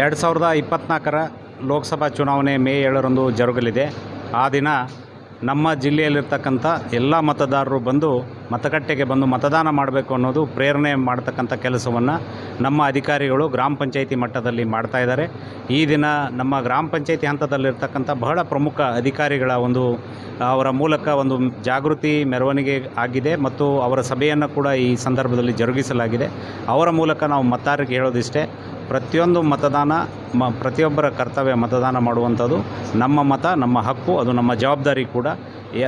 ಎರಡು ಸಾವಿರದ ಇಪ್ಪತ್ತ್ನಾಲ್ಕರ ಲೋಕಸಭಾ ಚುನಾವಣೆ ಮೇ ಏಳರಂದು ಜರುಗಲಿದೆ. ಆ ದಿನ ನಮ್ಮ ಜಿಲ್ಲೆಯಲ್ಲಿರ್ತಕ್ಕಂಥ ಎಲ್ಲ ಮತದಾರರು ಬಂದು ಮತಗಟ್ಟೆಗೆ ಬಂದು ಮತದಾನ ಮಾಡಬೇಕು ಅನ್ನೋದು ಪ್ರೇರಣೆ ಮಾಡ್ತಕ್ಕಂಥ ಕೆಲಸವನ್ನು ನಮ್ಮ ಅಧಿಕಾರಿಗಳು ಗ್ರಾಮ ಪಂಚಾಯಿತಿ ಮಟ್ಟದಲ್ಲಿ ಮಾಡ್ತಾ ಇದ್ದಾರೆ. ಈ ದಿನ ನಮ್ಮ ಗ್ರಾಮ ಪಂಚಾಯಿತಿ ಹಂತದಲ್ಲಿರ್ತಕ್ಕಂಥ ಬಹಳ ಪ್ರಮುಖ ಅಧಿಕಾರಿಗಳ ಒಂದು, ಅವರ ಮೂಲಕ ಒಂದು ಜಾಗೃತಿ ಮೆರವಣಿಗೆ ಆಗಿದೆ ಮತ್ತು ಅವರ ಸಭೆಯನ್ನು ಕೂಡ ಈ ಸಂದರ್ಭದಲ್ಲಿ ಜರುಗಿಸಲಾಗಿದೆ. ಅವರ ಮೂಲಕ ನಾವು ಮತದಾರರಿಗೆ ಹೇಳೋದಿಷ್ಟೇ ಪ್ರತಿಯೊಂದು ಮತದಾನ, ಮ, ಪ್ರತಿಯೊಬ್ಬರ ಕರ್ತವ್ಯ ಮತದಾನ ಮಾಡುವಂಥದ್ದು. ನಮ್ಮ ಮತ, ನಮ್ಮ ಹಕ್ಕು, ಅದು ನಮ್ಮ ಜವಾಬ್ದಾರಿ ಕೂಡ.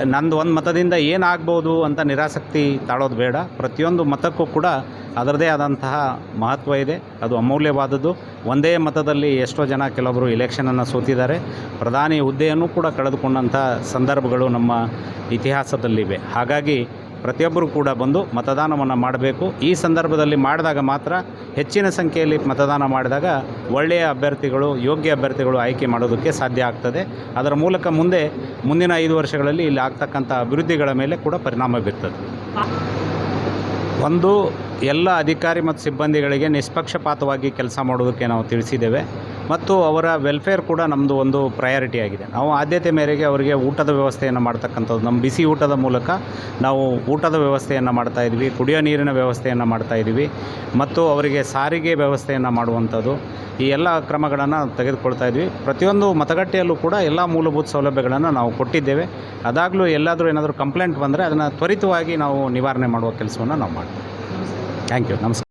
ನಂದು ಒಂದು ಮತದಿಂದ ಏನಾಗ್ಬೋದು ಅಂತ ನಿರಾಸಕ್ತಿ ತಾಳೋದು ಬೇಡ. ಪ್ರತಿಯೊಂದು ಮತಕ್ಕೂ ಕೂಡ ಅದರದೇ ಆದಂತಹ ಮಹತ್ವ ಇದೆ. ಅದು ಅಮೂಲ್ಯವಾದದ್ದು. ಒಂದೇ ಮತದಲ್ಲಿ ಎಷ್ಟೋ ಜನ ಕೆಲವೊಬ್ಬರು ಇಲೆಕ್ಷನನ್ನು ಸೋತಿದ್ದಾರೆ. ಪ್ರಧಾನಿ ಹುದ್ದೆಯನ್ನು ಕೂಡ ಕಳೆದುಕೊಂಡಂಥ ಸಂದರ್ಭಗಳು ನಮ್ಮ ಇತಿಹಾಸದಲ್ಲಿವೆ. ಹಾಗಾಗಿ ಪ್ರತಿಯೊಬ್ಬರು ಕೂಡ ಬಂದು ಮತದಾನವನ್ನು ಮಾಡಬೇಕು. ಈ ಸಂದರ್ಭದಲ್ಲಿ ಮಾಡಿದಾಗ ಮಾತ್ರ ಹೆಚ್ಚಿನ ಸಂಖ್ಯೆಯಲ್ಲಿ ಮತದಾನ ಮಾಡಿದಾಗ ಒಳ್ಳೆಯ ಅಭ್ಯರ್ಥಿಗಳು, ಯೋಗ್ಯ ಅಭ್ಯರ್ಥಿಗಳು ಆಯ್ಕೆ ಮಾಡೋದಕ್ಕೆ ಸಾಧ್ಯ ಆಗ್ತದೆ. ಅದರ ಮೂಲಕ ಮುಂದೆ ಮುಂದಿನ ಐದು ವರ್ಷಗಳಲ್ಲಿ ಇಲ್ಲಿ ಆಗ್ತಕ್ಕಂಥ ಅಭಿವೃದ್ಧಿಗಳ ಮೇಲೆ ಕೂಡ ಪರಿಣಾಮ ಬೀರ್ತದೆ. ಒಂದು, ಎಲ್ಲ ಅಧಿಕಾರಿ ಮತ್ತು ಸಿಬ್ಬಂದಿಗಳಿಗೆ ನಿಷ್ಪಕ್ಷಪಾತವಾಗಿ ಕೆಲಸ ಮಾಡೋದಕ್ಕೆ ನಾವು ತಿಳಿಸಿದ್ದೇವೆ. ಮತ್ತು ಅವರ ವೆಲ್ಫೇರ್ ಕೂಡ ನಮ್ಮದು ಒಂದು ಪ್ರಯಾರಿಟಿ ಆಗಿದೆ. ನಾವು ಆದ್ಯತೆ ಮೇರೆಗೆ ಅವರಿಗೆ ಊಟದ ವ್ಯವಸ್ಥೆಯನ್ನು ಮಾಡ್ತಕ್ಕಂಥದ್ದು. ನಮ್ಮ ಬಿಸಿ ಊಟದ ಮೂಲಕ ನಾವು ಊಟದ ವ್ಯವಸ್ಥೆಯನ್ನು ಮಾಡ್ತಾಯಿದ್ವಿ ಕುಡಿಯೋ ನೀರಿನ ವ್ಯವಸ್ಥೆಯನ್ನು ಮಾಡ್ತಾಯಿದ್ವಿ ಮತ್ತು ಅವರಿಗೆ ಸಾರಿಗೆ ವ್ಯವಸ್ಥೆಯನ್ನು ಮಾಡುವಂಥದ್ದು. ಈ ಎಲ್ಲ ಕ್ರಮಗಳನ್ನು ತೆಗೆದುಕೊಳ್ತಾ ಇದ್ವಿ. ಪ್ರತಿಯೊಂದು ಮತಗಟ್ಟೆಯಲ್ಲೂ ಕೂಡ ಎಲ್ಲ ಮೂಲಭೂತ ಸೌಲಭ್ಯಗಳನ್ನು ನಾವು ಕೊಟ್ಟಿದ್ದೇವೆ. ಅದಾಗಲೂ ಎಲ್ಲಾದರೂ ಏನಾದರೂ ಕಂಪ್ಲೇಂಟ್ ಬಂದರೆ ಅದನ್ನು ತ್ವರಿತವಾಗಿ ನಾವು ನಿವಾರಣೆ ಮಾಡುವ ಕೆಲಸವನ್ನು ನಾವು ಮಾಡ್ತೀವಿ. ಥ್ಯಾಂಕ್ ಯು ನಮಸ್ಕಾರ.